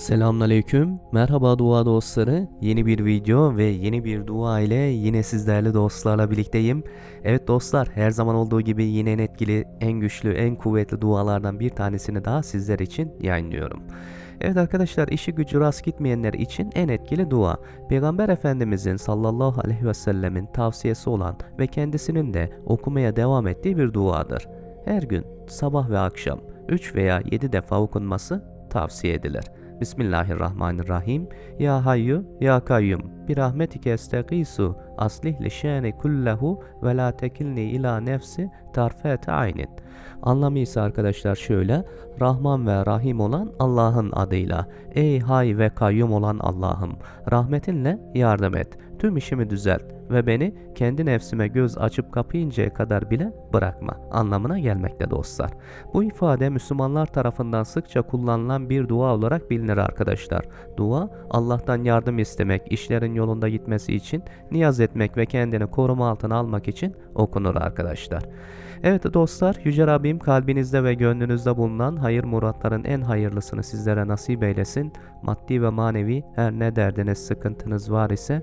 Selamünaleyküm. Merhaba dua dostları. Yeni bir video ve yeni bir dua ile yine sizlerle dostlarla birlikteyim. Evet dostlar, her zaman olduğu gibi yine en etkili, en güçlü, en kuvvetli dualardan bir tanesini daha sizler için yayınlıyorum. Evet arkadaşlar işi gücü rast gitmeyenler için en etkili dua. Peygamber Efendimizin sallallahu aleyhi ve sellemin tavsiyesi olan ve kendisinin de okumaya devam ettiği bir duadır. Her gün sabah ve akşam 3 veya 7 defa okunması tavsiye edilir. Bismillahirrahmanirrahim. Ya hayyu ya kayyum. Bir rahmetike estegisu. Aslih li şani kullehu ve la tekilni ila nefsi tarfete aynin. Anlamı ise arkadaşlar şöyle. Rahman ve Rahim olan Allah'ın adıyla. Ey hay ve kayyum olan Allah'ım. Rahmetinle yardım et. Tüm işimi düzelt ve beni kendi nefsime göz açıp kapayıncaya kadar bile bırakma anlamına gelmekte dostlar. Bu ifade Müslümanlar tarafından sıkça kullanılan bir dua olarak bilinir arkadaşlar. Dua Allah'tan yardım istemek, işlerin yolunda gitmesi için niyaz etmek ve kendini koruma altına almak için okunur arkadaşlar. Evet dostlar, Yüce Rabbim kalbinizde ve gönlünüzde bulunan hayır muratların en hayırlısını sizlere nasip eylesin. Maddi ve manevi her ne derdiniz, sıkıntınız var ise